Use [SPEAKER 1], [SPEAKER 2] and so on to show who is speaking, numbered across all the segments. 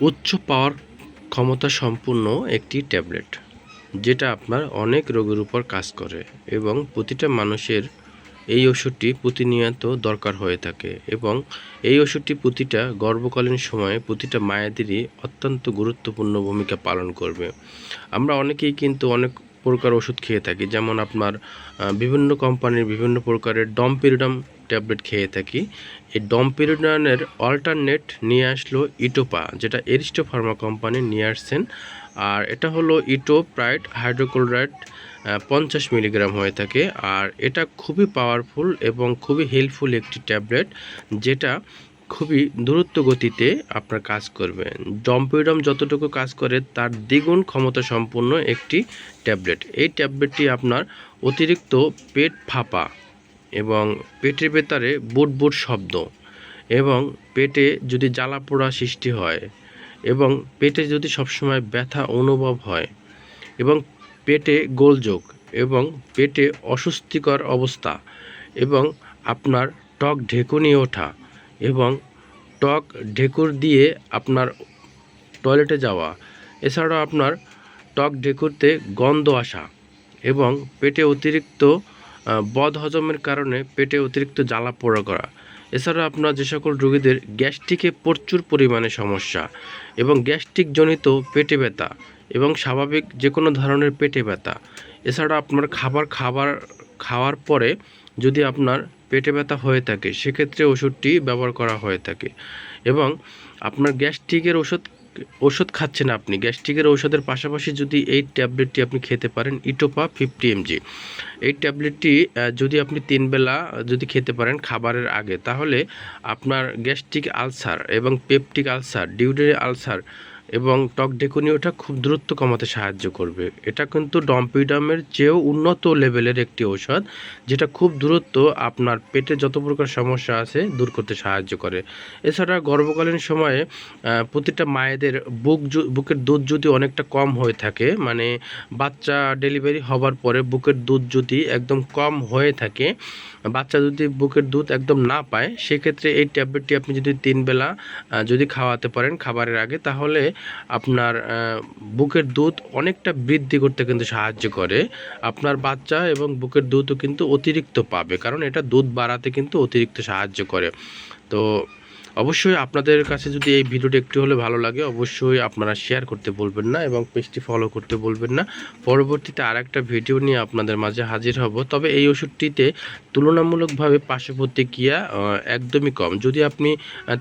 [SPEAKER 1] উচ্চ পাওয়ার ক্ষমতা সম্পূর্ণ একটি ট্যাবলেট, যেটা আপনার অনেক রোগের উপর কাজ করে এবং প্রতিটা মানুষের এই ওষুধটি প্রতিনিয়ত দরকার হয়ে থাকে এবং এই ওষুধটি প্রতিটা গর্ভকালীন সময়ে প্রতিটা মায়েদেরই অত্যন্ত গুরুত্বপূর্ণ ভূমিকা পালন করবে। আমরা অনেকেই কিন্তু অনেক প্রকার ওষুধ খেয়ে থাকি, যেমন আপনার বিভিন্ন কোম্পানির বিভিন্ন প্রকারের ডমপিরিডাম ট্যাবলেট খেয়ে থাকি। এই ডমপিরিডানের অল্টারনেট নিয়ে আসলো ইটোপা, যেটা এরিস্টো ফার্মা কোম্পানি নিয়ে আসছেন। আর এটা হলো ইটো ইটোপ্রাইড হাইড্রোক্লোরাইড পঞ্চাশ মিলিগ্রাম হয়ে থাকে। আর এটা খুবই পাওয়ারফুল এবং খুবই হেল্পফুল একটি ট্যাবলেট, যেটা খুবই দ্রুত গতিতে আপনার কাজ করবে। ডম্পিডম যতটুকু কাজ করে, তার দ্বিগুণ ক্ষমতা সম্পন্ন একটি ট্যাবলেট। এই ট্যাবলেটটি আপনার অতিরিক্ত পেট ফাঁপা এবং পেটের ভেতরে বুট বুট শব্দ এবং পেটে যদি জ্বালা পোড়া সৃষ্টি হয় এবং পেটে যদি সবসময় ব্যথা অনুভব হয় এবং পেটে গোলযোগ এবং পেটে অস্বস্তিকর অবস্থা এবং আপনার টক ঢেকুনি ওঠা এবং টক ঢেকুর দিয়ে আপনার টয়লেটে যাওয়া, এছাড়াও আপনার টক ঢেকুরতে গন্ধ আসা এবং পেটে অতিরিক্ত বদ হজমের কারণে পেটে অতিরিক্ত জ্বালা পোড়া করা। এছাড়া আপনার যে সকল রোগীদের গ্যাস্ট্রিকে প্রচুর পরিমাণে সমস্যা এবং গ্যাস্ট্রিক জনিত পেটে ব্যথা এবং স্বাভাবিক যে কোনো ধরনের পেটে ব্যথা। এছাড়া আপনার খাবার খাবার খাওয়ার পরে যদি আপনার পেটে ব্যথা হয়ে থাকে, সেক্ষেত্রে ওষুধটি ব্যবহার করা হয়ে থাকে এবং আপনার গ্যাস্ট্রিকের ওষুধ ওষুধ খাচ্ছেন আপনি। গ্যাস্ট্রিকের ওষুধের পাশাপাশি যদি এই ট্যাবলেটটি আপনি খেতে পারেন, ইটোপা ফিফটি এমজি। এই ট্যাবলেটটি যদি আপনি তিনবেলা যদি খেতে পারেন খাবারের আগে, তাহলে আপনার গ্যাস্ট্রিক আলসার এবং পেপটিক আলসার, ডিউডেরি আলসার এবং টক ডেকুনি ওটা খুব দ্রুত কমাতে সাহায্য করবে। এটা কিন্তু ডম্পিডামের চেয়েও উন্নত লেভেলের একটি ঔষধ, যেটা খুব দ্রুত আপনার পেটে যত প্রকার সমস্যা আছে দূর করতে সাহায্য করে। এছাড়া গর্ভকালীন সময়ে প্রতিটা মায়েদের বুক বুকের দুধ যদি অনেকটা কম হয়ে থাকে মানে বাচ্চা ডেলিভারি হবার পরে বুকের দুধ যদি একদম কম হয়ে থাকে, বাচ্চা যদি বুকের দুধ একদম না পায়, সেক্ষেত্রে এই ট্যাবলেটটি আপনি যদি তিন বেলা যদি খাওয়াতে পারেন খাবারের আগে, তাহলে আপনার বুকের দুধ অনেকটা বৃদ্ধি করতে কিন্তু সাহায্য করে। আপনার বাচ্চা এবং বুকের দুধও কিন্তু অতিরিক্ত পাবে, কারণ এটা দুধ বাড়াতে কিন্তু অতিরিক্ত সাহায্য করে। তো অবশ্যই আপনাদের কাছে যদি এই ভিডিওটি একটু হলে ভালো লাগে, অবশ্যই আপনারা শেয়ার করতে বলবেন না এবং পেজটি ফলো করতে বলবেন না। পরবর্তীতে আর একটা ভিডিও নিয়ে আপনাদের মাঝে হাজির হব। তবে এই ওষুধটিতে তুলনামূলকভাবে পার্শ্ব প্রতিক্রিয়া একদমই কম। যদি আপনি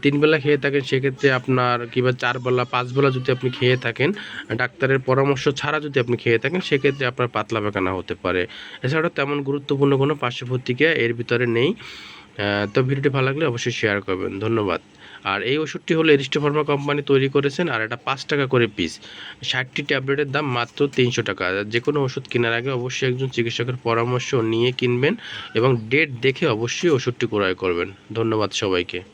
[SPEAKER 1] তিনবেলা খেয়ে থাকেন, সেক্ষেত্রে আপনার কিংবা চার বেলা, পাঁচ বেলা যদি আপনি খেয়ে থাকেন, ডাক্তারের পরামর্শ ছাড়া যদি আপনি খেয়ে থাকেন, সেক্ষেত্রে আপনার পাতলা পায়খানা হতে পারে। এছাড়াও তেমন গুরুত্বপূর্ণ কোনো পার্শ্ব প্রতিক্রিয়া এর ভিতরে নেই। তো ভিডিওটি ভালো লাগলে অবশ্যই শেয়ার করবেন। ধন্যবাদ। আর এই ওষুধটি হলো এরিস্টো ফার্মা কোম্পানি তৈরি করেছেন, আর এটা পাঁচ টাকা করে পিস ষাটটি ট্যাবলেটের দাম মাত্র তিনশো টাকা। যে কোনো ওষুধ কেনার আগে অবশ্যই একজন চিকিৎসকের পরামর্শ নিয়ে কিনবেন এবং ডেট দেখে অবশ্যই ওষুধটি ক্রয় করবেন। ধন্যবাদ সবাইকে।